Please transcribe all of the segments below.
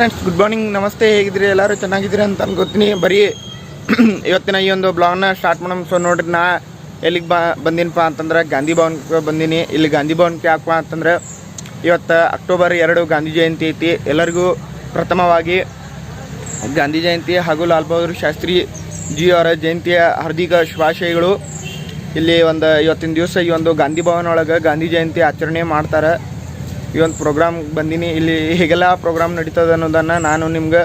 Friends good morning ನಮಸ್ತೆ, ಹೇಗಿದ್ದೀರಿ? ಎಲ್ಲರೂ ಚೆನ್ನಾಗಿದ್ದೀರಿ ಅಂತ ಅನ್ಕೋತೀನಿ. ಬರೀ ಇವತ್ತಿನ ಈ ಒಂದು ಬ್ಲಾಗ್ನ ಸ್ಟಾರ್ಟ್ ಮಾಡೋಣ. ಸೊ ನೋಡ್ರಿ, ನಾ ಎಲ್ಲಿಗೆ ಬಾ ಬಂದಿನಪ್ಪ ಅಂತಂದ್ರೆ ಗಾಂಧಿ ಭವನಕ್ಕೆ ಬಂದೀನಿ. ಇಲ್ಲಿ ಗಾಂಧಿ ಭವನಕ್ಕೆ ಯಾಕಪ್ಪ ಅಂತಂದ್ರೆ ಇವತ್ತು ಅಕ್ಟೋಬರ್ ಎರಡು ಗಾಂಧಿ ಜಯಂತಿ ಐತಿ. ಎಲ್ಲರಿಗೂ ಪ್ರಥಮವಾಗಿ ಗಾಂಧಿ ಜಯಂತಿ ಹಾಗೂ ಲಾಲ್ ಬಹದ್ದೂರ್ ಶಾಸ್ತ್ರಿ ಜಿ ಅವರ ಜಯಂತಿಯ ಹಾರ್ದಿಕ ಶುಭಾಶಯಗಳು. ಇಲ್ಲಿ ಒಂದು, ಇವತ್ತಿನ ದಿವಸ ಈ ಒಂದು ಗಾಂಧಿ ಭವನ ಒಳಗೆ ಗಾಂಧಿ ಜಯಂತಿ ಆಚರಣೆ ಮಾಡ್ತಾರೆ. ಈ ಒಂದು ಪ್ರೋಗ್ರಾಮ್ ಬಂದೀನಿ. ಇಲ್ಲಿ ಹೇಗೆಲ್ಲ ಪ್ರೋಗ್ರಾಮ್ ನಡೀತದೆ ಅನ್ನೋದನ್ನು ನಾನು ನಿಮ್ಗೆ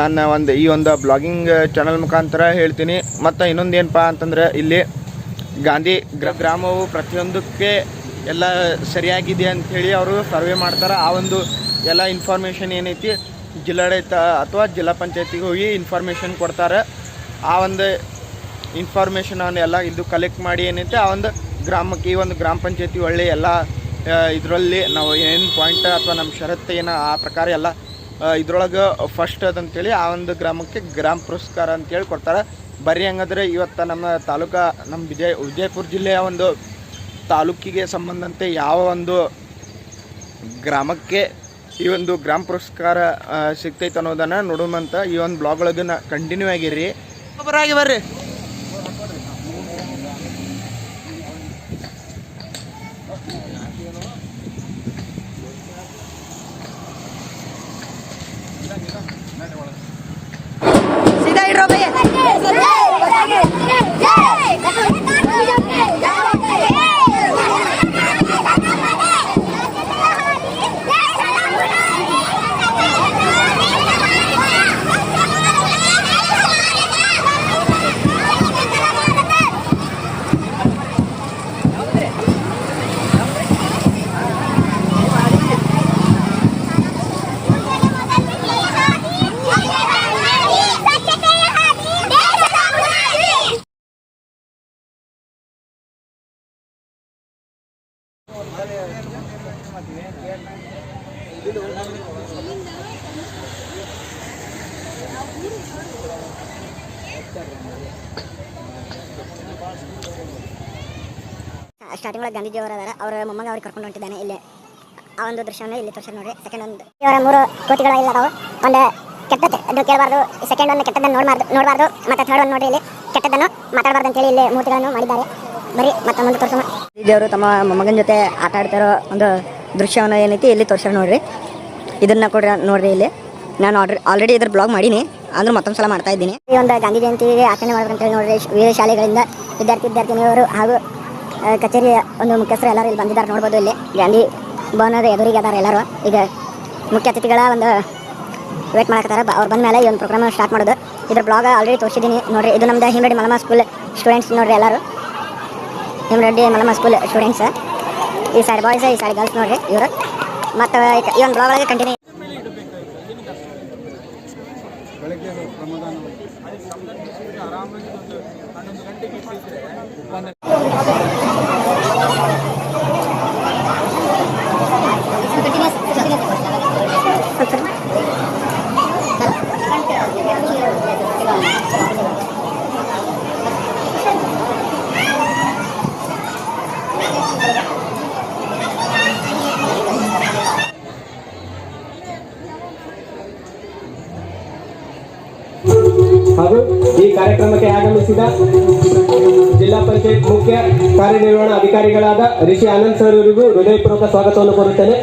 ನನ್ನ ಒಂದು, ಈ ಒಂದು ಬ್ಲಾಗಿಂಗ್ ಚಾನಲ್ ಮುಖಾಂತರ ಹೇಳ್ತೀನಿ. ಮತ್ತು ಇನ್ನೊಂದು ಏನಪ್ಪ ಅಂತಂದ್ರೆ ಇಲ್ಲಿ ಗಾಂಧಿ ಗ್ರ, ಗ್ರಾಮವು ಪ್ರತಿಯೊಂದಕ್ಕೆ ಎಲ್ಲ ಸರಿಯಾಗಿದೆ ಅಂಥೇಳಿ ಅವರು ಸರ್ವೆ ಮಾಡ್ತಾರೆ. ಆ ಒಂದು ಎಲ್ಲ ಇನ್ಫಾರ್ಮೇಷನ್ ಏನೈತಿ ಜಿಲ್ಲಾಡಳಿತ ಅಥವಾ ಜಿಲ್ಲಾ ಪಂಚಾಯತಿಗೆ ಹೋಗಿ ಇನ್ಫಾರ್ಮೇಷನ್ ಕೊಡ್ತಾರೆ. ಆ ಒಂದು ಇನ್ಫಾರ್ಮೇಷನ್ ಎಲ್ಲ ಇದು ಕಲೆಕ್ಟ್ ಮಾಡಿ ಏನೈತೆ, ಆ ಒಂದು ಗ್ರಾಮಕ್ಕೆ ಈ ಒಂದು ಗ್ರಾಮ ಪಂಚಾಯತಿ ಒಳ್ಳೆಯ ಎಲ್ಲ ಇದರಲ್ಲಿ ನಾವು ಏನು ಪಾಯಿಂಟ್ ಅಥವಾ ನಮ್ಮ ಷರತ್ತು ಏನು ಆ ಪ್ರಕಾರ ಎಲ್ಲ ಇದ್ರೊಳಗೆ ಫಸ್ಟ್ ಅದಂತೇಳಿ ಆ ಒಂದು ಗ್ರಾಮಕ್ಕೆ ಗ್ರಾಮ ಪುರಸ್ಕಾರ ಅಂತೇಳಿ ಕೊಡ್ತಾರೆ. ಬರೀ ಹಂಗಂದ್ರೆ ಇವತ್ತು ನಮ್ಮ ತಾಲೂಕಾ ನಮ್ಮ ವಿಜಯ, ವಿಜಯಪುರ ಜಿಲ್ಲೆಯ ಒಂದು ತಾಲೂಕಿಗೆ ಸಂಬಂಧಂತೆ ಯಾವ ಒಂದು ಗ್ರಾಮಕ್ಕೆ ಈ ಒಂದು ಗ್ರಾಮ ಪುರಸ್ಕಾರ ಸಿಗ್ತೈತೆ ಅನ್ನೋದನ್ನು ನೋಡುವಂಥ ಈ ಒಂದು ಬ್ಲಾಗ್ ಒಳಗೆ ಕಂಟಿನ್ಯೂ ಒಬ್ಬರಾಗಿ ಬರ್ರಿ. सीधा ही ड्रॉ ಸ್ಟಾರ್ಟಿಂಗ್ ಒಳಗೆ ಗಾಂಧೀಜಿ ಅವರ ಅದಾರ. ಅವರ ಮೊಮ್ಮಗ ಅವ್ರಿಗೆ ಕರ್ಕೊಂಡು ಹೊಂಟಿದ್ದಾನೆ ಇಲ್ಲಿ. ಆ ಒಂದು ದೃಶ್ಯವನ್ನು ಇಲ್ಲಿ ತೋರಿಸಿ ನೋಡ್ರಿ. ಸೆಕೆಂಡ್ ಒಂದು. ಇವರ ಮೂರು ಕೋತಿಗಳು ಇಲ್ಲ ಅದಾವು ಒಂದು ಕೆಟ್ಟದ್ದು. ಅದು ಕೇಳಬಾರ್ದು. ಸೆಕೆಂಡ್ ಒಂದು ಕೆಟ್ಟದನ್ನು ನೋಡಬಾರ್ದು ನೋಡಬಾರ್ದು. ಮತ್ತೆ ಥರ್ಡ್ ಒಂದು ನೋಡಿ ಇಲ್ಲಿ. ಕೆಟ್ಟದನ್ನು ಮಾತಾಡಬಾರ್ದು ಅಂತೇಳಿ ಇಲ್ಲಿ ಮೂರ್ತಿಗಳನ್ನು ಮಾಡಿದ್ದಾರೆ. ಬರೀ ಮತ್ತೊಂದು ತೋರಿಸೋಣ. ದೇವರು ತಮ್ಮ ಮೊಮ್ಮಗನ ಜೊತೆ ಆಟ ಆಡ್ತಿರೋ ಒಂದು ದೃಶ್ಯವನ್ನು ಏನೈತಿ ಇಲ್ಲಿ ತೋರ್ಸ್ಯಾರ ನೋಡ್ರಿ. ಇದನ್ನ ಕೊಡ್ರಿ ನೋಡ್ರಿ ಇಲ್ಲಿ. ನಾನು ಆಲ್ರೆಡಿ ಆಲ್ರೆಡಿ ಇದ್ರ ಬ್ಲಾಗ್ ಮಾಡೀನಿ. ಅಂದ್ರೆ ಮತ್ತೊಂದು ಸಲ ಮಾಡ್ತಾ ಇದ್ದೀನಿ. ಈ ಒಂದು ಗಾಂಧಿ ಜಯಂತಿಗೆ ಆಚರಣೆ ಮಾಡ್ಬೇಕಂತೇಳಿ ನೋಡ್ರಿ, ವಿವಿಧ ಶಾಲೆಗಳಿಂದ ವಿದ್ಯಾರ್ಥಿ, ವಿದ್ಯಾರ್ಥಿನಿಯವರು ಹಾಗೂ ಕಚೇರಿಯ ಒಂದು ಮುಖ್ಯಸ್ಥರು ಎಲ್ಲರೂ ಇಲ್ಲಿ ಬಂದಿದ್ದಾರೆ ನೋಡ್ಬೋದು ಇಲ್ಲಿ. ಗಾಂಧಿ ಭವನದ ಎದುರಿಗೆ ಅದಾರೆ ಎಲ್ಲರೂ. ಈಗ ಮುಖ್ಯ ಅತಿಥಿಗಳ ಒಂದು ವೇಟ್ ಮಾಡಕತ್ತಾರ. ಅವ್ರು ಬಂದ ಮೇಲೆ ಈ ಒಂದು ಪ್ರೋಗ್ರಾಮ್ ಸ್ಟಾರ್ಟ್ ಮಾಡೋದು. ಇದ್ರ ಬ್ಲಾಗ್ ಆಲ್ರೆಡಿ ತೋರಿಸಿದ್ದೀನಿ ನೋಡ್ರಿ. ಇದು ನಮ್ದು ಹಿಮರೆಡ್ಡಿ ಮಲಮ ಸ್ಕೂಲ್ ಸ್ಟೂಡೆಂಟ್ಸ್ ನೋಡ್ರಿ ಎಲ್ಲರೂ. ಹಿಮರೆಡ್ಡಿ ಮಲಮ ಸ್ಕೂಲ್ ಸ್ಟೂಡೆಂಟ್ಸ್ ಈ ಸೈಡ್ ಬಾಯ್ಸ್ ಈ ಸೈಡ್ ಗರ್ಲ್ಸ್ ನೋಡ್ರಿ ಇವರು. ಮತ್ತು ಈ ಒಂದು ಬ್ಲಾಗ್ ಒಳಗೆ ಕಂಟಿನ್ಯೂ 못 받는 ಹಾಗೂ ಈ ಕಾರ್ಯಕ್ರಮಕ್ಕೆ ಆಗಮಿಸಿದ ಜಿಲ್ಲಾ ಪಂಚಾಯತ್ ಮುಖ್ಯ ಕಾರ್ಯನಿರ್ವಹಣಾ ಅಧಿಕಾರಿಗಳಾದ ರಿಷಿ ಆನಂದ್ ಸರ್ ಅವರಿಗೂ ಹೃದಯಪೂರ್ವಕ ಸ್ವಾಗತವನ್ನು ಕೋರುತ್ತೇನೆ.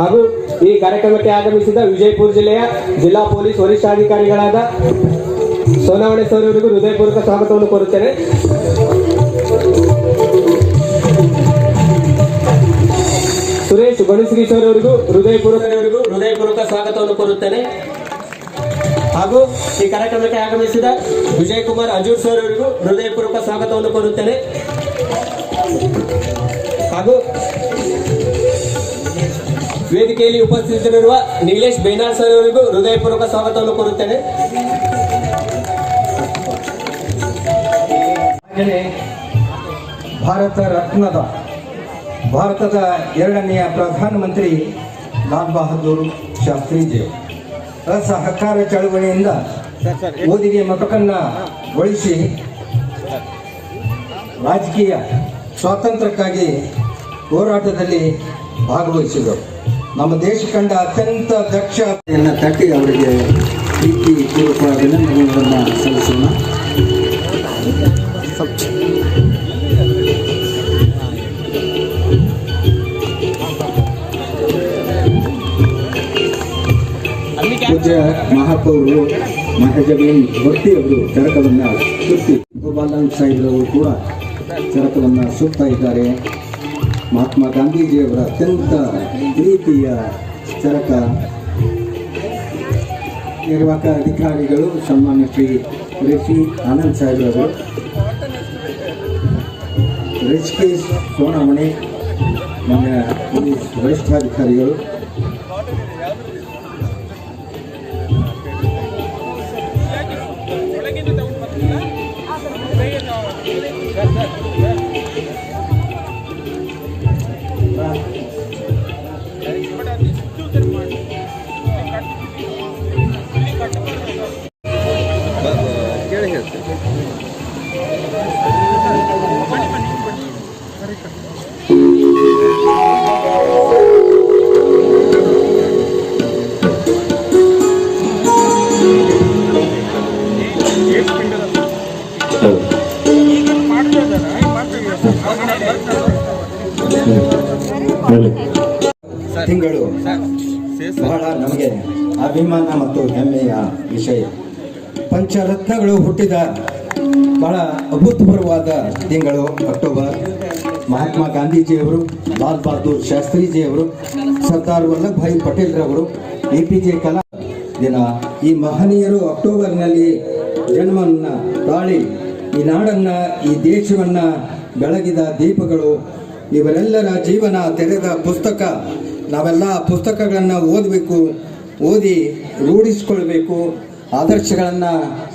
ಹಾಗೂ ಈ ಕಾರ್ಯಕ್ರಮಕ್ಕೆ ಆಗಮಿಸಿದ ವಿಜಯಪುರ ಜಿಲ್ಲೆಯ ಜಿಲ್ಲಾ ಪೊಲೀಸ್ ವರಿಷ್ಠಾಧಿಕಾರಿಗಳಾದ ಸೋನಾವಣೆ ಸರ್ ಅವರಿಗೂ ಹೃದಯಪೂರ್ವಕ ಸ್ವಾಗತವನ್ನು ಕೋರುತ್ತೇನೆ. ಸುರೇಶ್ ಗಣೇಶಗಿರಿ ಸರ್ ಅವರಿಗೂ ಹೃದಯಪೂರ್ವಕವರಿಗೂ ಹೃದಯಪೂರ್ವಕ ಸ್ವಾಗತವನ್ನು ಕೋರುತ್ತೇನೆ. ಹಾಗೂ ಈ ಕಾರ್ಯಕ್ರಮಕ್ಕೆ ಆಗಮಿಸಿದ ವಿಜಯ್ ಕುಮಾರ್ ಅಜೂರ್ ಸರ್ ಅವರಿಗೂ ಹೃದಯಪೂರ್ವಕ ಸ್ವಾಗತವನ್ನು ಕೋರುತ್ತೇನೆ. ಹಾಗೂ ವೇದಿಕೆಯಲ್ಲಿ ಉಪಸ್ಥಿತರಿರುವ ನೀಲೇಶ್ ಬೇನಾರ್ ಸರ್ ಅವರಿಗೂ ಹೃದಯಪೂರ್ವಕ ಸ್ವಾಗತವನ್ನು ಕೋರುತ್ತೇನೆ. ಭಾರತ ರತ್ನದ ಭಾರತದ ಎರಡನೆಯ ಪ್ರಧಾನಮಂತ್ರಿ ಲಾಲ್ ಬಹದ್ದೂರ್ ಶಾಸ್ತ್ರೀಜಿ ಅಸಹಕಾರ ಚಳವಳಿಯಿಂದ ಓದಿಗೆ ಮತಕನ್ನ ಗೊಳಿಸಿ ರಾಜಕೀಯ ಸ್ವಾತಂತ್ರ್ಯಕ್ಕಾಗಿ ಹೋರಾಟದಲ್ಲಿ ಭಾಗವಹಿಸಿದರು. ನಮ್ಮ ದೇಶ ಕಂಡ ಅತ್ಯಂತ ದಕ್ಷತೆಯನ್ನು ತಟ್ಟಿ ಅವರಿಗೆ ಪ್ರೀತಿ ಪೂರ್ವಕ ಅಭಿನಂದನೆಗಳನ್ನು ಸಲ್ಲಿಸೋಣ. ಮಹಾಪೌರರು ಮಹಜಬೇನ್ ಭಕ್ತಿ ಅವರು ಚರಕವನ್ನು ಸುತ್ತಿ ಗೋಪಾಲನ್ ಸಾಹಿಬ್ರವರು ಕೂಡ ಚರಕವನ್ನು ಸುತ್ತಾ ಇದ್ದಾರೆ. ಮಹಾತ್ಮ ಗಾಂಧೀಜಿಯವರ ಅತ್ಯಂತ ಪ್ರೀತಿಯ ಚರಕ. ನಿರ್ವಾಹಕ ಅಧಿಕಾರಿಗಳು, ಸನ್ಮಾನ್ಯ ಶ್ರೀ ರಿಷಿ ಆನಂದ್ ಸಾಹೇಬ್ರವರು ರಿಷಿಕೇಶ್ ಸೋನಮಣಿ, ಮಾನ್ಯ ಪೊಲೀಸ್ ವರಿಷ್ಠಾಧಿಕಾರಿಗಳು ಹುಟ್ಟಿದ ಬಹಳ ಅಭೂತಪೂರ್ವವಾದ ತಿಂಗಳು ಅಕ್ಟೋಬರ್. ಮಹಾತ್ಮ ಗಾಂಧೀಜಿಯವರು, ಲಾಲ್ ಬಹದ್ದೂರ್ ಶಾಸ್ತ್ರೀಜಿಯವರು, ಸರ್ದಾರ್ ವಲ್ಲಭಭಾಯಿ ಪಟೇಲ್ರವರು ಎ ಪಿ ಜೆ ಕಲಾ ದಿನ. ಈ ಮಹನೀಯರು ಅಕ್ಟೋಬರ್ನಲ್ಲಿ ಜನ್ಮವನ್ನು ತಾಳಿ, ಈ ನಾಡನ್ನ, ಈ ದೇಶವನ್ನ ಬೆಳಗಿದ ದೀಪಗಳು, ಇವರೆಲ್ಲರ ಜೀವನ ತೆರೆದ ಪುಸ್ತಕ. ನಾವೆಲ್ಲ ಆ ಪುಸ್ತಕಗಳನ್ನು ಓದಬೇಕು, ಓದಿ ರೂಢಿಸ್ಕೊಳ್ಬೇಕು. ಆದರ್ಶಗಳನ್ನು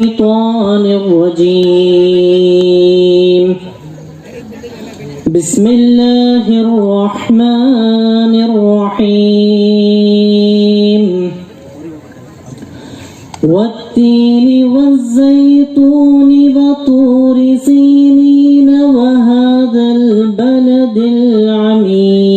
الشيطان الرجيم. بسم الله الرحمن الرحيم. والتين والزيتون وطور سينين وهذا البلد العميم.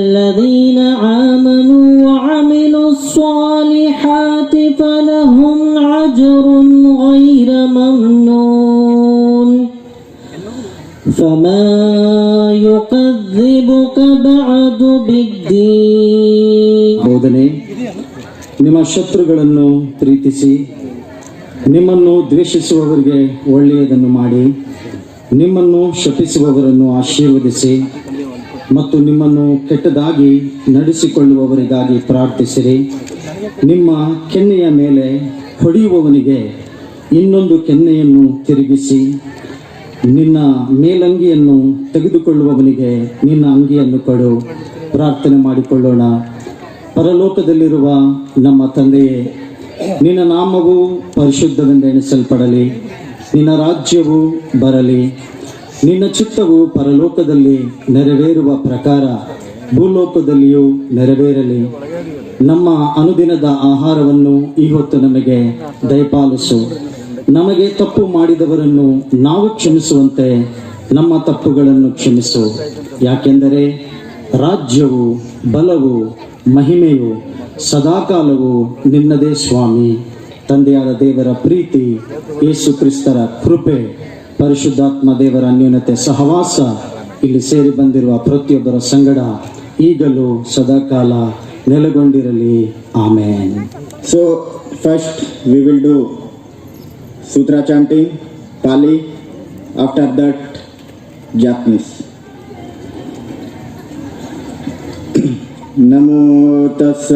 ಶತ್ರುಗಳನ್ನು ಪ್ರೀತಿಸಿ, ನಿಮ್ಮನ್ನು ದ್ವೇಷಿಸುವವರಿಗೆ ಒಳ್ಳೆಯದನ್ನು ಮಾಡಿ, ನಿಮ್ಮನ್ನು ಶಪಿಸುವವರನ್ನು ಆಶೀರ್ವದಿಸಿ ಮತ್ತು ನಿಮ್ಮನ್ನು ಕೆಟ್ಟದಾಗಿ ನಡೆಸಿಕೊಳ್ಳುವವರಿಗಾಗಿ ಪ್ರಾರ್ಥಿಸಿರಿ. ನಿಮ್ಮ ಕೆನ್ನೆಯ ಮೇಲೆ ಹೊಡೆಯುವವನಿಗೆ ಇನ್ನೊಂದು ಕೆನ್ನೆಯನ್ನು ತಿರುಗಿಸಿ, ನಿನ್ನ ಮೇಲಂಗಿಯನ್ನು ತೆಗೆದುಕೊಳ್ಳುವವನಿಗೆ ನಿನ್ನ ಅಂಗಿಯನ್ನು ಕೊಡು. ಪ್ರಾರ್ಥನೆ ಮಾಡಿಕೊಳ್ಳೋಣ. ಪರಲೋಕದಲ್ಲಿರುವ ನಮ್ಮ ತಂದೆಯೇ, ನಿನ್ನ ನಾಮವು ಪರಿಶುದ್ಧವೆಂದು ಎಣಿಸಲ್ಪಡಲಿ, ನಿನ್ನ ರಾಜ್ಯವು ಬರಲಿ, ನಿನ್ನ ಚಿತ್ತವು ಪರಲೋಕದಲ್ಲಿ ನೆರವೇರುವ ಪ್ರಕಾರ ಭೂಲೋಕದಲ್ಲಿಯೂ ನೆರವೇರಲಿ. ನಮ್ಮ ಅನುದಿನದ ಆಹಾರವನ್ನು ಇವತ್ತು ನಮಗೆ ದಯಪಾಲಿಸು. ನಮಗೆ ತಪ್ಪು ಮಾಡಿದವರನ್ನು ನಾವು ಕ್ಷಮಿಸುವಂತೆ ನಮ್ಮ ತಪ್ಪುಗಳನ್ನು ಕ್ಷಮಿಸು. ಯಾಕೆಂದರೆ ರಾಜ್ಯವು, ಬಲವು ಮಹಿಮೆಯು ಸದಾಕಾಲವು ನಿನ್ನದೇ ಸ್ವಾಮಿ. ತಂದೆಯಾದ ದೇವರ ಪ್ರೀತಿ, ಯೇಸು ಕ್ರಿಸ್ತರ ಕೃಪೆ, ಪರಿಶುದ್ಧಾತ್ಮ ದೇವರ ನ್ಯೂನತೆ ಸಹವಾಸ, ಇಲ್ಲಿ ಸೇರಿ ಬಂದಿರುವ ಪ್ರತಿಯೊಬ್ಬರ ಸಂಗಡ ಈಗಲೂ ಸದಾಕಾಲ ನೆಲೆಗೊಂಡಿರಲಿ. Amen. So first we will do sutra chanting Pali after that after නමෝ තස්ස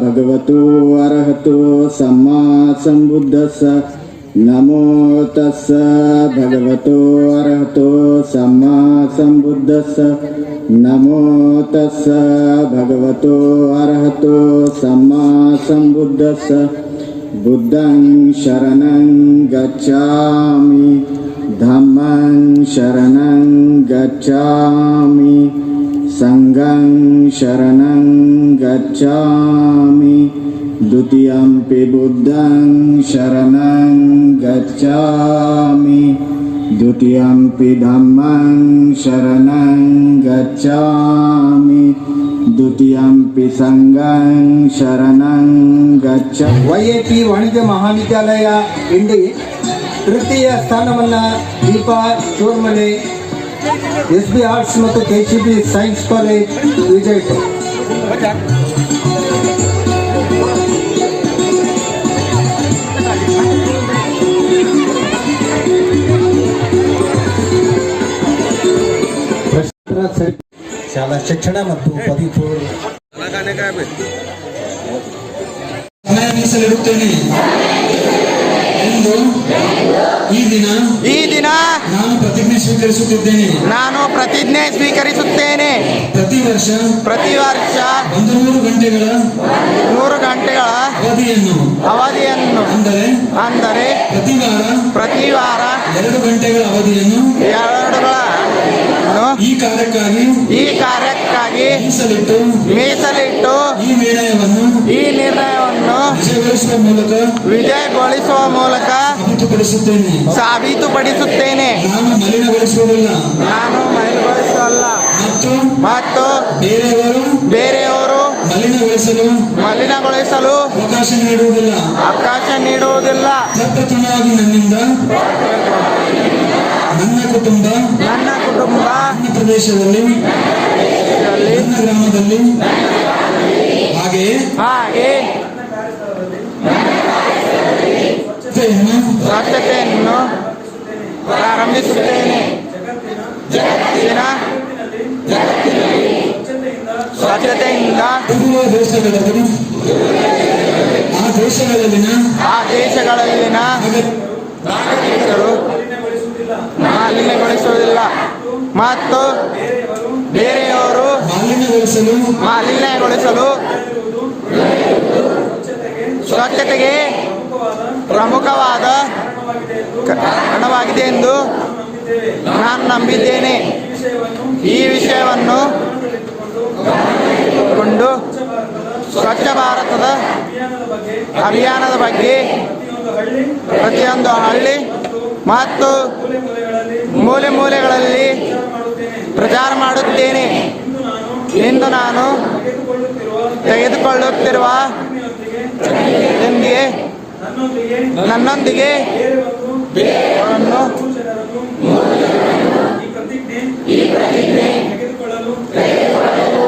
භගවතු අරහතෝ සම්මා සම්බුද්දස්ස නමෝ තස්ස භගවතු අරහතෝ සම්මා සම්බුද්දස්ස නමෝ තස්ස භගවතු අරහතෝ සම්මා සම්බුද්දස්ස බුද්ධං शरणं गच्छामि। धम्मं शरणं गच्छामि। ಶರಣಂ ಗಚ್ಚಾಮಿ ಸಂಘಂ ಶರಣಂ ಗಚ್ಚಾಮಿ ದ್ವಿತೀಯಂಪಿ ಬುದ್ಧಂ ಶರಣಂ ಗಚ್ಚಾಮಿ ದ್ವಿತೀಯಂಪಿ ಧಮ್ಮಂ ಶರಣಂ ಗಚ್ಚಾಮಿ ದ್ವಿತೀಯಂಪಿ ಸಂಘಂ ಶರಣಂ ಗಚ್ಚ ವೈಎಪಿ ವಾಣಿಜ್ಯ ಮಹಾವಿದ್ಯಾಲಯ ಇಂಡಿ ತೃತೀಯ ಸ್ಥಾನವನ್ನ ದೀಪಾ ಚೋರ್ಮನೆ ಎಸ್ ಬಿ ಆರ್ಟ್ಸ್ ಮತ್ತು K C B science college Vijayapura ಶಾಲಾ ಶಿಕ್ಷಣ ಮತ್ತು ಪದವಿ ಪೂರ್ವ ಸಮಯ ಮೀಸಲಿಡುತ್ತೇನೆ ಎಂದು ಈ ದಿನ ಈ ದಿನ ನಾನು ಪ್ರತಿಜ್ಞೆ ಸ್ವೀಕರಿಸುತ್ತಿದ್ದೇನೆ. ನಾನು ಪ್ರತಿಜ್ಞೆ ಸ್ವೀಕರಿಸುತ್ತೇನೆ. ಪ್ರತಿ ವರ್ಷ ಪ್ರತಿ ವರ್ಷ ಒಂದು ನೂರು ಗಂಟೆಗಳ ನೂರು ಗಂಟೆಗಳ ಅವಧಿಯನ್ನು ಅವಧಿಯನ್ನು ಅಂದರೆ ಅಂದರೆ ಪ್ರತಿ ವಾರ ಪ್ರತಿ ವಾರ ಎರಡು ಗಂಟೆಗಳ ಅವಧಿಯನ್ನು ಎರಡುಗಳ ಈ ಕಾರ್ಯಕ್ಕಾಗಿ ಈ ಕಾರ್ಯಕ್ಕಾಗಿ ಮೀಸಲಿಟ್ಟು ಮೀಸಲಿಟ್ಟು ಈ ನಿರ್ಣಯವನ್ನು ಈ ನಿರ್ಣಯವನ್ನು ವಿಜಯಗೊಳಿಸುವ ಮೂಲಕ ವಿಜಯಗೊಳಿಸುವ ಮೂಲಕ ಸಾಬೀತುಪಡಿಸುತ್ತೇನೆ ಸಾಬೀತುಪಡಿಸುತ್ತೇನೆ ನಾನು ಮಲಿನಗೊಳಿಸುವುದಿಲ್ಲ. ನಾನು ಮಲಿನಗೊಳಿಸಲ್ಲ ಮತ್ತು ಮತ್ತು ಬೇರೆಯವರು ಬೇರೆಯವರು ಮಲಿನಗೊಳಿಸಲು ಮಲಿನಗೊಳಿಸಲು ಅವಕಾಶ ನೀಡುವುದಿಲ್ಲ. ಅವಕಾಶ ನೀಡುವುದಿಲ್ಲ. ತಪ್ಪತನವಾಗಿ ನನ್ನಿಂದ ನನ್ನ ಕುಟುಂಬ ನನ್ನ ಕುಟುಂಬ ನನ್ನ ಪ್ರದೇಶದಲ್ಲಿ ನನ್ನ ಗ್ರಾಮದಲ್ಲಿ ಹಾಗೆ ಹಾಗೆ ಸ್ವಚ್ಛತೆಯನ್ನು ಪ್ರಾರಂಭಿಸುತ್ತೇನೆ. ಜಗತ್ತಿನ ಸ್ವಚ್ಛತೆಯಿಂದ ಆ ದೇಶಗಳಲ್ಲಿನ ಆ ದೇಶಗಳಲ್ಲಿನ ನಾಗರಿಕರು ಮಾಲಿನ್ಯಗೊಳಿಸುವುದಿಲ್ಲ. ಮತ್ತು ಬೇರೆಯವರು ಮಾಲಿನ್ಯಗೊಳಿಸಲು ಮಾಲಿನ್ಯಗೊಳಿಸಲು ಸ್ವಚ್ಛತೆಗೆ ಪ್ರಮುಖವಾದ ಕಣವಾಗಿದೆ ಎಂದು ನಾನು ನಂಬಿದ್ದೇನೆ. ಈ ವಿಷಯವನ್ನು ಕೊಂಡು ಸ್ವಚ್ಛ ಭಾರತದ ಅಭಿಯಾನದ ಬಗ್ಗೆ ಪ್ರತಿಯೊಂದು ಹಳ್ಳಿ ಮತ್ತು ಮೂಲೆ ಮೂಲೆಗಳಲ್ಲಿ ಪ್ರಚಾರ ಮಾಡುತ್ತೇನೆ. ಇಂದು ನಾನು ತೆಗೆದುಕೊಳ್ಳುತ್ತಿರುವ ಎಂದಿಗೆ ನನ್ನೊಂದಿಗೆ ಈ ಪ್ರತಿಜ್ಞೆ ತೆಗೆದುಕೊಳ್ಳಲು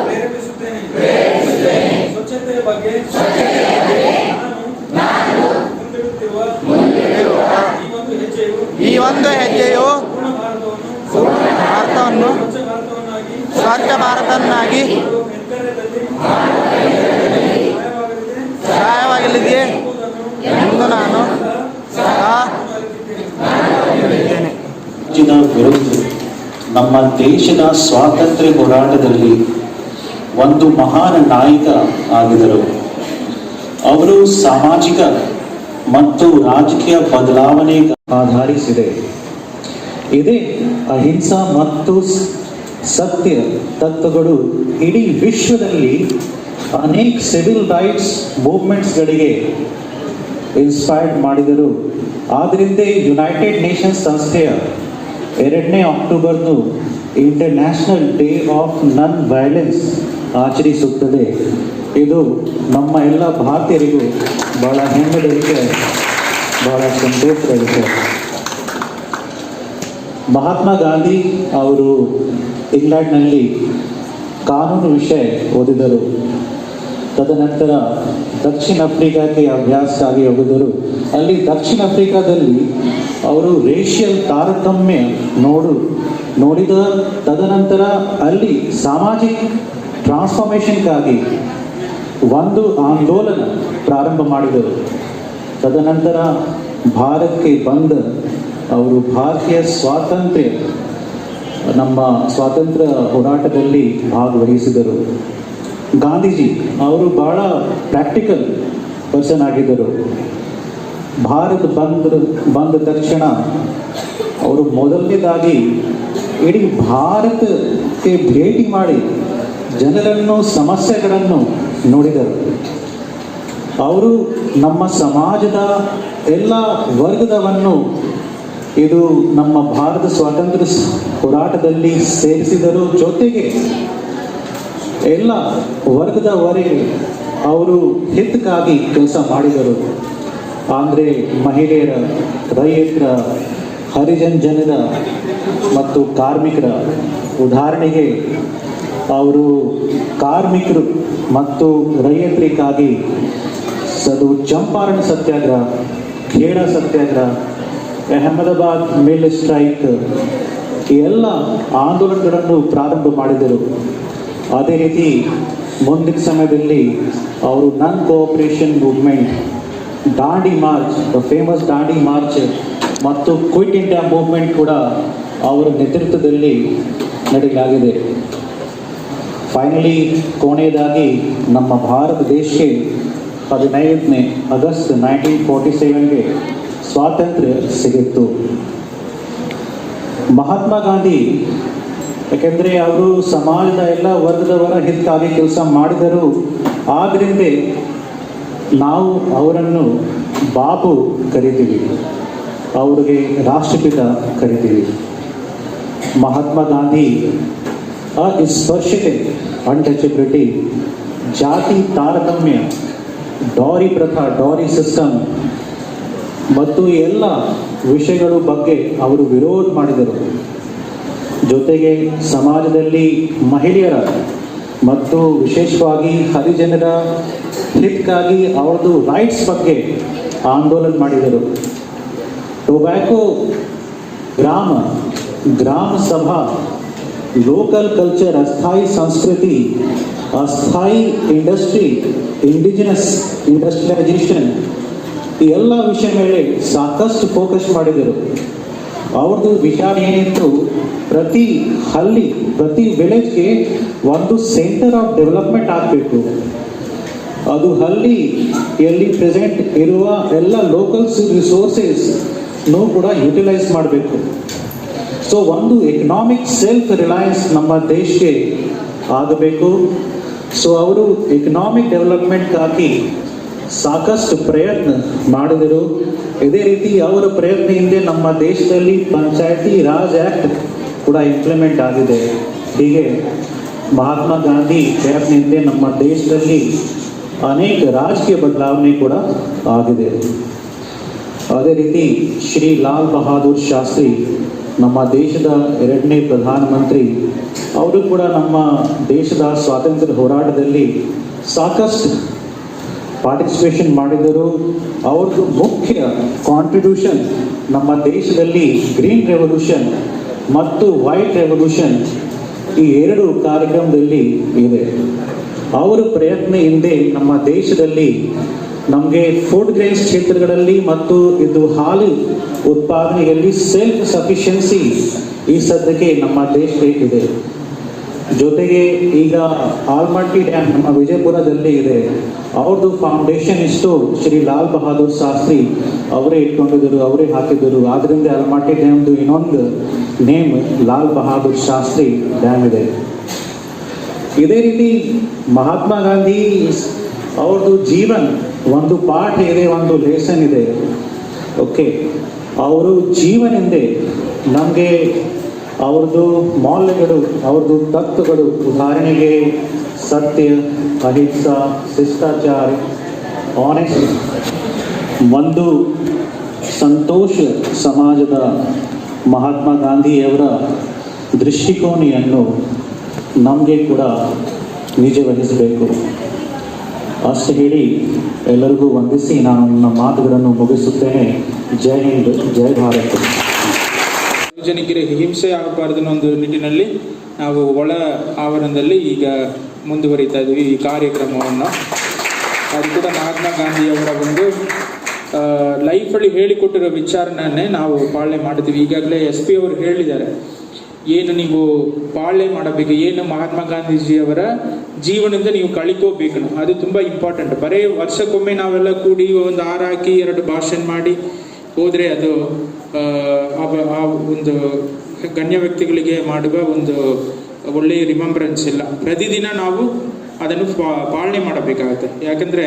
ಪ್ರೇರೇಪಿಸುತ್ತೇನೆ. ಸ್ವಚ್ಛತೆಯ ಬಗ್ಗೆ ನಾನು ಮುಂದಿಡುತ್ತಿರುವ ಈ ಒಂದು ಹೆಜ್ಜೆಯು ಪೂರ್ಣ ಭಾರತವನ್ನು ಸ್ವಚ್ಛ ಭಾರತವನ್ನಾಗಿ ಸ್ವಚ್ಛ ಭಾರತವನ್ನಾಗಿ ಸಹಾಯವಾಗಲಿದೆ ಎಂದು ನಾನು ಸಹ ನಂಬಿದ್ದೇನೆ. ಹೆಚ್ಚಿನ ವಿರುದ್ಧ ನಮ್ಮ ದೇಶದ ಸ್ವಾತಂತ್ರ್ಯ ಹೋರಾಟದಲ್ಲಿ ಒಂದು ಮಹಾನ್ ನಾಯಕ ಆಗಿದರು ಅವರು ಸಾಮಾಜಿಕ ಮತ್ತು ರಾಜಕೀಯ ಬದಲಾವಣೆ ಆಧರಿಸಿದೆ. ಇದೇ ಅಹಿಂಸಾ ಮತ್ತು ಸತ್ಯ ತತ್ವಗಳು ಇಡೀ ವಿಶ್ವದಲ್ಲಿ ಅನೇಕ ಸಿವಿಲ್ ರೈಟ್ಸ್ ಮೂವ್ಮೆಂಟ್ಸ್ಗಳಿಗೆ ಇನ್ಸ್ಪೈರ್ಡ್ ಮಾಡಿದರು. ಆದ್ರಿಂದ ಯುನೈಟೆಡ್ ನೇಷನ್ಸ್ ಸಂಸ್ಥೆಯ ಎರಡನೇ ಅಕ್ಟೋಬರ್ನು international day of non violence ಆಚರಿಸುತ್ತದೆ. ಇದು ನಮ್ಮ ಎಲ್ಲ ಭಾರತೀಯರಿಗೂ ಬಹಳ ಹೆಮ್ಮೆದ ವಿಷಯ ಬಹಳ ಸಂತೋಷದ ವಿಷಯ ಮಹಾತ್ಮ ಗಾಂಧಿ ಅವರು ಇಂಗ್ಲೆಂಡ್ನಲ್ಲಿ ಕಾನೂನು ವಿಷಯ ಓದಿದರು. ತದನಂತರ ದಕ್ಷಿಣ ಆಫ್ರಿಕಾಕ್ಕೆ ಅಭ್ಯಾಸಕ್ಕಾಗಿ ಹೋಗಿದ್ದರು. ಅಲ್ಲಿ ದಕ್ಷಿಣ ಆಫ್ರಿಕಾದಲ್ಲಿ ಅವರು ರೇಷಿಯಲ್ ತಾರತಮ್ಯ ನೋಡು, ನೋಡಿದ ತದನಂತರ ಅಲ್ಲಿ ಸಾಮಾಜಿಕ ಟ್ರಾನ್ಸ್ಫಾರ್ಮೇಷನ್ಗಾಗಿ ಒಂದು ಆಂದೋಲನ ಪ್ರಾರಂಭ ಮಾಡಿದರು. ತದನಂತರ ಭಾರತಕ್ಕೆ ಬಂದ ಅವರು ಭಾರತೀಯ ಸ್ವಾತಂತ್ರ್ಯ, ನಮ್ಮ ಸ್ವಾತಂತ್ರ್ಯ ಹೋರಾಟದಲ್ಲಿ ಭಾಗವಹಿಸಿದರು. ಗಾಂಧೀಜಿ ಅವರು ಬಹಳ ಪ್ರಾಕ್ಟಿಕಲ್ ಪರ್ಸನ್ ಆಗಿದ್ದರು. ಭಾರತ ಬಂದ ಬಂದ ತಕ್ಷಣ ಅವರು ಮೊದಲನೇದಾಗಿ ಇಡೀ ಭಾರತಕ್ಕೆ ಭೇಟಿ ಮಾಡಿ ಜನರನ್ನು, ಸಮಸ್ಯೆಗಳನ್ನು ನೋಡಿದರು. ಅವರು ನಮ್ಮ ಸಮಾಜದ ಎಲ್ಲ ವರ್ಗದವನ್ನು ಇದು ನಮ್ಮ ಭಾರತ ಸ್ವಾತಂತ್ರ್ಯ ಹೋರಾಟದಲ್ಲಿ ಸೇರಿಸಿದರು. ಜೊತೆಗೆ ಎಲ್ಲ ವರ್ಗದವರೆಗೆ ಅವರು ಹಿತಕ್ಕಾಗಿ ಕೆಲಸ ಮಾಡಿದರು. ಅಂದರೆ ಮಹಿಳೆಯರ ರೈತರ ಹರಿಜನ್ ಜನರ ಮತ್ತು ಕಾರ್ಮಿಕರ ಉದಾಹರಣೆಗೆ ಅವರು ಕಾರ್ಮಿಕರು ಮತ್ತು ರೈತರಿಗಾಗಿ ಅದು ಚಂಪಾರಣ ಸತ್ಯಾಗ್ರಹ, ಖೇಡ ಸತ್ಯಾಗ್ರಹ, ಅಹಮದಾಬಾದ್ ಮೇಲ್ ಸ್ಟ್ರೈಕ್ ಎಲ್ಲ ಆಂದೋಲನಗಳನ್ನು ಪ್ರಾರಂಭ ಮಾಡಿದರು. ಅದೇ ರೀತಿ ಮುಂದಿನ ಸಮಯದಲ್ಲಿ ಅವರು non cooperation movement Dandi march the famous Dandi march ಮತ್ತು ಕ್ವಿಟ್ ಇಂಡಿಯಾ ಮೂವ್ಮೆಂಟ್ ಕೂಡ ಅವರ ನೇತೃತ್ವದಲ್ಲಿ ನಡೆಯಲಾಗಿದೆ. ಫೈನಲಿ ಕೊನೆಯದಾಗಿ ನಮ್ಮ ಭಾರತ ದೇಶಕ್ಕೆ ಹದಿನೈದನೇ ಆಗಸ್ಟ್ ನೈನ್ಟೀನ್ ಫೋರ್ಟಿ ಸೆವೆನ್ಗೆ ಸ್ವಾತಂತ್ರ್ಯ ಸಿಗಿತ್ತು. ಮಹಾತ್ಮ ಗಾಂಧಿ, ಯಾಕೆಂದರೆ ಅವರು ಸಮಾಜದ ಎಲ್ಲ ವರ್ಗದವರ ಹಿತಕ್ಕಾಗಿ ಕೆಲಸ ಮಾಡಿದರು. ಆದ್ದರಿಂದ ನಾವು ಅವರನ್ನು ಬಾಬು ಕರಿತೀವಿ. ಅವರಿಗೆ ರಾಷ್ಟ್ರಪಿತ ಕರಿತೀವಿ. ಮಹಾತ್ಮ ಗಾಂಧಿ ಅಸ್ಪರ್ಶತೆ ಅನ್ಟಚಬಿಲಿಟಿ ಜಾತಿ ತಾರತಮ್ಯ, ಡಾರಿ ಪ್ರಥಾ, ಡಾರಿ ಸಿಸ್ಟಮ್ ಮತ್ತು ಎಲ್ಲ ವಿಷಯಗಳ ಬಗ್ಗೆ ಅವರು ವಿರೋಧ ಮಾಡಿದರು. ಜೊತೆಗೆ ಸಮಾಜದಲ್ಲಿ ಮಹಿಳೆಯರ ಮತ್ತು ವಿಶೇಷವಾಗಿ ಹರಿಜನರ ಹಿತ್ಗಾಗಿ ಅವರದು ರೈಟ್ಸ್ ಬಗ್ಗೆ ಆಂದೋಲನ ಮಾಡಿದರು. ಟೊಬ್ಯಾಕೋ ಗ್ರಾಮ ಗ್ರಾಮ ಸಭಾ ಲೋಕಲ್ ಕಲ್ಚರ್ ಅಸ್ಥಾಯಿ ಸಂಸ್ಕೃತಿ, ಅಸ್ಥಾಯಿ ಇಂಡಸ್ಟ್ರಿ ಇಂಡಿಜಿನಸ್ ಇಂಡಸ್ಟ್ರಿಯಲೈಸೇಷನ್ ಈ ಎಲ್ಲ ವಿಷಯ ಮೇಲೆ ಸಾಕಷ್ಟು ಫೋಕಸ್ ಮಾಡಿದರು. ಅವ್ರದ್ದು ವಿಚಾರ ಏನಿತ್ತು? ಪ್ರತಿ ಹಳ್ಳಿ, ಪ್ರತಿ ವಿಲೇಜ್ಗೆ ಒಂದು ಸೆಂಟರ್ ಆಫ್ ಡೆವಲಪ್ಮೆಂಟ್ ಆಗಬೇಕು. ಅದು ಹಳ್ಳಿ ಎಲ್ಲಿ ಪ್ರೆಸೆಂಟ್ ಇರುವ ಎಲ್ಲ ಲೋಕಲ್ಸ್ ರಿಸೋರ್ಸಸ್ ಕೂಡ ಯುಟಿಲೈಸ್ ಮಾಡಬೇಕು. ಸೊ ಒಂದು ಎಕನಾಮಿಕ್ ಸೆಲ್ಫ್ ರಿಲಯನ್ಸ್ ನಮ್ಮ ದೇಶಕ್ಕೆ ಆಗಬೇಕು. ಸೊ ಅವರು ಎಕನಾಮಿಕ್ ಡೆವಲಪ್ಮೆಂಟ್ಗಾಗಿ ಸಾಕಷ್ಟು ಪ್ರಯತ್ನ ಮಾಡಿದರು. ಇದೇ ರೀತಿ ಅವರ ಪ್ರಯತ್ನ ಹಿಂದೆ ನಮ್ಮ ದೇಶದಲ್ಲಿ ಪಂಚಾಯತಿ ರಾಜ್ ಆ್ಯಕ್ಟ್ ಕೂಡ ಇಂಪ್ಲಿಮೆಂಟ್ ಆಗಿದೆ. ಹೀಗೆ ಮಹಾತ್ಮ ಗಾಂಧಿ ಹಿಂದೆ ನಮ್ಮ ದೇಶದಲ್ಲಿ ಅನೇಕ ರಾಜಕೀಯ ಬದಲಾವಣೆ ಕೂಡ ಆಗಿದೆ. ಅದೇ ರೀತಿ ಶ್ರೀ ಲಾಲ್ ಬಹಾದೂರ್ ಶಾಸ್ತ್ರಿ ನಮ್ಮ ದೇಶದ ಎರಡನೇ ಪ್ರಧಾನಮಂತ್ರಿ, ಅವರು ಕೂಡ ನಮ್ಮ ದೇಶದ ಸ್ವಾತಂತ್ರ್ಯ ಹೋರಾಟದಲ್ಲಿ ಸಾಕಷ್ಟು ಪಾರ್ಟಿಸಿಪೇಷನ್ ಮಾಡಿದರು ಅವ್ರದ್ದು ಮುಖ್ಯ ಕಾಂಟ್ರಿಬ್ಯೂಷನ್ ನಮ್ಮ ದೇಶದಲ್ಲಿ ಗ್ರೀನ್ ರೆವಲ್ಯೂಷನ್ ಮತ್ತು ವೈಟ್ ರೆವಲ್ಯೂಷನ್ ಈ ಎರಡು ಕಾರ್ಯಕ್ರಮದಲ್ಲಿ ಇದೆ. ಅವರ ಪ್ರಯತ್ನ ಹಿಂದೆ ನಮ್ಮ ದೇಶದಲ್ಲಿ ನಮಗೆ ಫುಡ್ ಗ್ರೇನ್ಸ್ ಕ್ಷೇತ್ರಗಳಲ್ಲಿ ಮತ್ತು ಇದು ಹಾಲು ಉತ್ಪಾದನೆಯಲ್ಲಿ ಸೆಲ್ಫ್ ಸಫಿಷಿಯನ್ಸಿ ಈ ಸದ್ಯಕ್ಕೆ ನಮ್ಮ ದೇಶಕ್ಕೆ ಇದೆ. ಜೊತೆಗೆ ಈಗ ಆಲ್ಮಟ್ಟಿ ಡ್ಯಾಮ್ ನಮ್ಮ ವಿಜಯಪುರದಲ್ಲಿ ಇದೆ. ಅವ್ರದ್ದು ಫೌಂಡೇಶನ್ ಇಷ್ಟು ಶ್ರೀ ಲಾಲ್ ಬಹಾದೂರ್ ಶಾಸ್ತ್ರಿ ಅವರೇ ಇಟ್ಕೊಂಡಿದ್ದರು, ಅವರೇ ಹಾಕಿದ್ದರು. ಆದ್ರಿಂದ ಆಲ್ಮಟ್ಟಿ ಡ್ಯಾಮ್ದು ಇನ್ನೊಂದು ನೇಮ್ ಲಾಲ್ ಬಹಾದೂರ್ ಶಾಸ್ತ್ರಿ ಡ್ಯಾಮ್ ಇದೆ. ಇದೇ ರೀತಿ ಮಹಾತ್ಮ ಗಾಂಧಿ ಅವ್ರದ್ದು ಜೀವನ್, ಒಂದು ಪಾಠ ಇದೆ, ಒಂದು ಲೇಸನ್ ಇದೆ. ಓಕೆ ಅವರು ಜೀವನಿಂದ ನಮಗೆ ಅವ್ರದ್ದು ಮೌಲ್ಯಗಳು ಅವ್ರದ್ದು ತತ್ವಗಳು. ಉದಾಹರಣೆಗೆ ಸತ್ಯ, ಅಹಿಂಸಾ, ಶಿಷ್ಟಾಚಾರ ಆನೆಸ್ಟ್ ಒಂದು ಸಂತೋಷ ಸಮಾಜದ ಮಹಾತ್ಮ ಗಾಂಧಿಯವರ ದೃಷ್ಟಿಕೋನಿಯನ್ನು ನಮಗೆ ಕೂಡ ನಿಜವಹಿಸಬೇಕು ಅಷ್ಟು ಹೇಳಿ, ಎಲ್ಲರಿಗೂ ವಂದಿಸಿ ನಾನು ನನ್ನ ಮಾತುಗಳನ್ನು ಮುಗಿಸುತ್ತೇನೆ. ಜೈ ಹಿಂದ್, ಜೈ ಭಾರತ್. ಸಾರ್ವಜನಿಕರಿಗೆ ಹಿಂಸೆ ಆಗಬಾರದು ಒಂದು ನಿಟ್ಟಿನಲ್ಲಿ ನಾವು ಒಳ ಆವರಣದಲ್ಲಿ ಈಗ ಮುಂದುವರಿತಾ ಇದ್ದೀವಿ ಈ ಕಾರ್ಯಕ್ರಮವನ್ನು. ಅದು ಕೂಡ ಮಹಾತ್ಮ ಗಾಂಧಿಯವರ ಒಂದು ಲೈಫಲ್ಲಿ ಹೇಳಿಕೊಟ್ಟಿರೋ ವಿಚಾರನೇ ನಾವು ಪಾಲನೆ ಮಾಡಿದ್ವಿ ಈಗಾಗಲೇ ಎಸ್ ಪಿ ಅವರು ಹೇಳಿದ್ದಾರೆ. ಏನು ನೀವು ಪಾಲನೆ ಮಾಡಬೇಕು? ಏನು ಮಹಾತ್ಮ ಗಾಂಧೀಜಿಯವರ ಜೀವನದಿಂದ ನೀವು ಕಳಿಕೋಬೇಕು ಅದು ತುಂಬ ಇಂಪಾರ್ಟೆಂಟ್ ಬರೀ ವರ್ಷಕ್ಕೊಮ್ಮೆ ನಾವೆಲ್ಲ ಕೂಡಿ ಒಂದು ಹಾರ ಹಾಕಿ ಎರಡು ಭಾಷಣ ಮಾಡಿ ಹೋದರೆ ಅದು ಆ, ಒಂದು ಗಣ್ಯ ವ್ಯಕ್ತಿಗಳಿಗೆ ಮಾಡುವ ಒಂದು ಒಳ್ಳೆಯ ರಿಮೆಂಬ್ರೆನ್ಸ್ ಇಲ್ಲ. ಪ್ರತಿದಿನ ನಾವು ಅದನ್ನು ಪಾಲನೆ ಮಾಡಬೇಕಾಗುತ್ತೆ. ಯಾಕಂದರೆ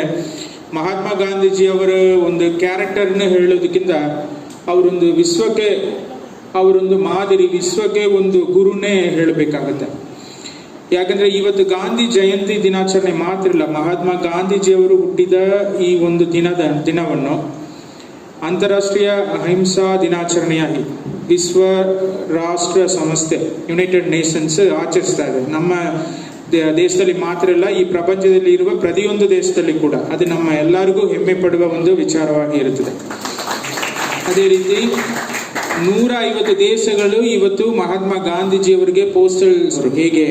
ಮಹಾತ್ಮ ಗಾಂಧೀಜಿಯವರ ಒಂದು ಕ್ಯಾರೆಕ್ಟರ್ನ ಹೇಳೋದಕ್ಕಿಂತ ಅವರೊಂದು ವಿಶ್ವಕ್ಕೆ ಅವರೊಂದು ಮಾದರಿ ವಿಶ್ವಕ್ಕೆ ಒಂದು ಗುರುನೇ ಹೇಳಬೇಕಾಗತ್ತೆ. ಯಾಕಂದ್ರೆ ಇವತ್ತು ಗಾಂಧಿ ಜಯಂತಿ ದಿನಾಚರಣೆ ಮಾತ್ರ ಇಲ್ಲ. ಮಹಾತ್ಮ ಗಾಂಧೀಜಿಯವರು ಹುಟ್ಟಿದ ಈ ಒಂದು ದಿನದ ದಿನವನ್ನು ಅಂತಾರಾಷ್ಟ್ರೀಯ ಅಹಿಂಸಾ ದಿನಾಚರಣೆಯಾಗಿ ವಿಶ್ವ ರಾಷ್ಟ್ರ ಸಂಸ್ಥೆ ಯುನೈಟೆಡ್ ನೇಷನ್ಸ್ ಆಚರಿಸ್ತಾ ಇದೆ. ನಮ್ಮ ದೇಶದಲ್ಲಿ ಮಾತ್ರ ಅಲ್ಲ, ಈ ಪ್ರಪಂಚದಲ್ಲಿ ಇರುವ ಪ್ರತಿಯೊಂದು ದೇಶದಲ್ಲಿ ಕೂಡ ಅದು ನಮ್ಮ ಎಲ್ಲರಿಗೂ ಹೆಮ್ಮೆ ಪಡುವ ಒಂದು ವಿಚಾರವಾಗಿ ಇರುತ್ತದೆ. ಅದೇ ರೀತಿ ನೂರ ಐವತ್ತು ದೇಶಗಳು ಇವತ್ತು ಮಹಾತ್ಮ ಗಾಂಧೀಜಿಯವರಿಗೆ ಪೋಸ್ಟಲ್ ಹೇಗೆ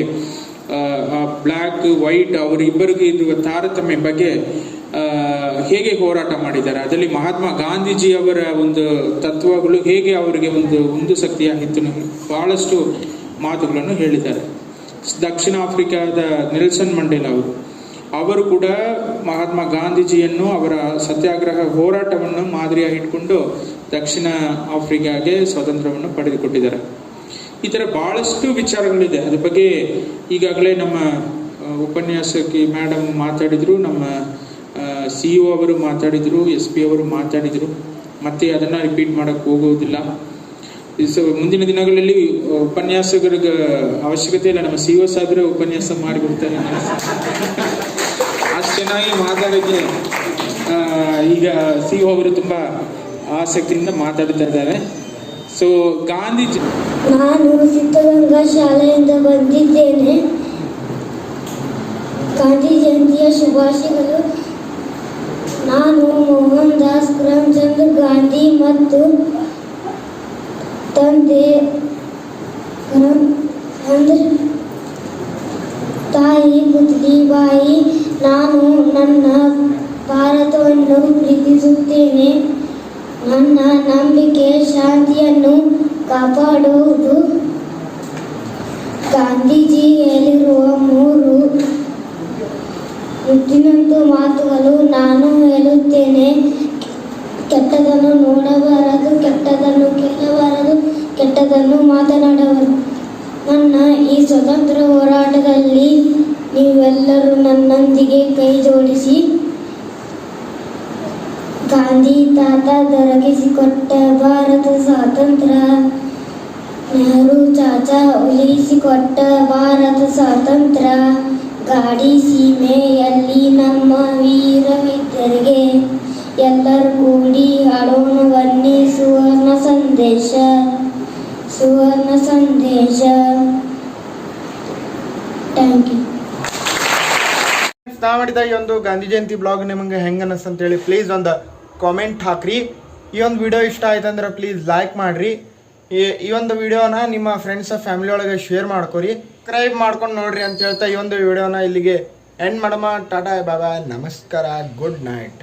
ಬ್ಲ್ಯಾಕ್ ವೈಟ್ ಅವರಿಬ್ಬರಿಗೂ ಇರುವ ತಾರತಮ್ಯ ಬಗ್ಗೆ ಹೇಗೆ ಹೋರಾಟ ಮಾಡಿದ್ದಾರೆ? ಅದರಲ್ಲಿ ಮಹಾತ್ಮ ಗಾಂಧೀಜಿಯವರ ಒಂದು ತತ್ವಗಳು ಹೇಗೆ ಅವರಿಗೆ ಒಂದು ಒಂದು ಶಕ್ತಿಯಾಗಿತ್ತು ಬಹಳಷ್ಟು ಮಾತುಗಳನ್ನು ಹೇಳಿದ್ದಾರೆ. ದಕ್ಷಿಣ ಆಫ್ರಿಕಾದ ನೆಲ್ಸನ್ ಮಂಡೇಲ ಅವರು. ಅವರು ಕೂಡ ಮಹಾತ್ಮ ಗಾಂಧೀಜಿಯನ್ನು ಅವರ ಸತ್ಯಾಗ್ರಹ ಹೋರಾಟವನ್ನು ಮಾದರಿಯಾಗಿ ಇಟ್ಕೊಂಡು ದಕ್ಷಿಣ ಆಫ್ರಿಕಾಗೆ ಸ್ವಾತಂತ್ರ್ಯವನ್ನು ಪಡೆದುಕೊಟ್ಟಿದ್ದಾರೆ. ಈ ಥರ ಬಹಳಷ್ಟು ವಿಚಾರಗಳಿದೆ. ಅದ್ರ ಬಗ್ಗೆ ಈಗಾಗಲೇ ನಮ್ಮ ಉಪನ್ಯಾಸಕಿ ಮೇಡಮ್ ಮಾತಾಡಿದ್ರು, ನಮ್ಮ ಸಿ ಇ ಅವರು ಮಾತಾಡಿದ್ರು ಎಸ್ ಪಿ ಅವರು ಮಾತಾಡಿದ್ರು. ಮತ್ತೆ ಅದನ್ನು ರಿಪೀಟ್ ಮಾಡೋಕ್ಕೆ ಹೋಗುವುದಿಲ್ಲ. ಸೊ, ಮುಂದಿನ ದಿನಗಳಲ್ಲಿ ಉಪನ್ಯಾಸಕರಿಗೆ ಅವಶ್ಯಕತೆ ಇಲ್ಲ. ನಮ್ಮ ಸಿ ಒ ಸಾಹೇಬ್ರೆ ಉಪನ್ಯಾಸ ಮಾಡಿಬಿಡ್ತಾರೆ ಅಷ್ಟು ಚೆನ್ನಾಗಿ ಮಾತಾಡೋಕ್ಕೆ ಈಗ ಸಿ ಒ ಅವರು ತುಂಬ ಆಸಕ್ತಿಯಿಂದ ಮಾತಾಡ್ತಾ ಇದ್ದಾರೆ. ಸೊ ಗಾಂಧೀಜಿ ನಾನು ಚಿತ್ರರಂಗ ಶಾಲೆಯಿಂದ ಬಂದಿದ್ದೇನೆ. ಗಾಂಧಿ ಜಯಂತಿಯ ಶುಭಾಶಯಗಳು. ನಾನು ಮೋಹನ್ ದಾಸ್ ಕರಮ್ಚಂದ್ ಗಾಂಧಿ ಮತ್ತು ತಂದೆ ತಾಯಿ ತಾಯಿ ಪುತ್ಲಿಬಾಯಿ ನಾನು ನನ್ನ ಭಾರತವನ್ನು ಪ್ರೀತಿಸುತ್ತೇನೆ. ನನ್ನ ನಂಬಿಕೆ ಶಾಂತಿಯನ್ನು ಕಾಪಾಡುವುದು. ಗಾಂಧೀಜಿ ಹೇಳಿರುವ ಮೂರು ಮುದ್ದಿನಂತು ಮಾತುಗಳು ನಾನು ಹೇಳುತ್ತೇನೆ. ಕೆಟ್ಟದನ್ನು ನೋಡಬಾರದು, ಕೆಟ್ಟದನ್ನು ಕೇಳಬಾರದು, ಕೆಟ್ಟದನ್ನು ಮಾತನಾಡಬಾರದು. ನನ್ನ ಈ ಸ್ವತಂತ್ರ ಹೋರಾಟದಲ್ಲಿ ನೀವೆಲ್ಲರೂ ನನ್ನೊಂದಿಗೆ ಕೈ ಜೋಡಿಸಿ ಗಾಂಧಿ ತಾತ ದೊರಕಿಸಿಕೊಟ್ಟ ಭಾರತ ಸ್ವಾತಂತ್ರ್ಯ. ನೆಹರು ಚಾಚಾ ಉಳಿಸಿಕೊಟ್ಟ ಭಾರತ ಸ್ವಾತಂತ್ರ್ಯ. ಗಾಡಿ ಸೀಮೆಯಲ್ಲಿ ನಮ್ಮ ವೀರವಿದ್ದರಿಗೆ ಎಲ್ಲರೂ ಕೂಡಿ ಹಾಡೋಣ ಬನ್ನಿ ಸುವರ್ಣ ಸಂದೇಶ ಸುವರ್ಣ ಸಂದೇಶ. Thank you. ನಾ ಮಾಡಿದ ಈ ಒಂದು ಗಾಂಧಿ ಜಯಂತಿ ಬ್ಲಾಗ್ ನಿಮಗೆ ಹೆಂಗೆ ಅಂತ ಹೇಳಿ ಪ್ಲೀಸ್ ಒಂದು ಕಾಮೆಂಟ್ ಹಾಕ್ರಿ. ಈ ಒಂದು ವಿಡಿಯೋ ಇಷ್ಟ ಆಯ್ತು ಅಂದ್ರೆ ಪ್ಲೀಸ್ ಲೈಕ್ ಮಾಡಿರಿ. ಈ ಒಂದು ವಿಡಿಯೋನ ನಿಮ್ಮ ಫ್ರೆಂಡ್ಸ್ ಫ್ಯಾಮಿಲಿ ಒಳಗೆ ಶೇರ್ ಮಾಡ್ಕೊರಿ. ಸಬ್ಸ್ಕ್ರೈಬ್ ಮಾಡ್ಕೊಂಡು ನೋಡ್ರಿ ಅಂತ ಹೇಳ್ತಾ ಈ ಒಂದು ವಿಡಿಯೋನ ಇಲ್ಲಿಗೆ ಎಂಡ್ ಮಾಡಮ್ಮ. ಟಾಟಾ ಬಾಬಾ ನಮಸ್ಕಾರ. Good night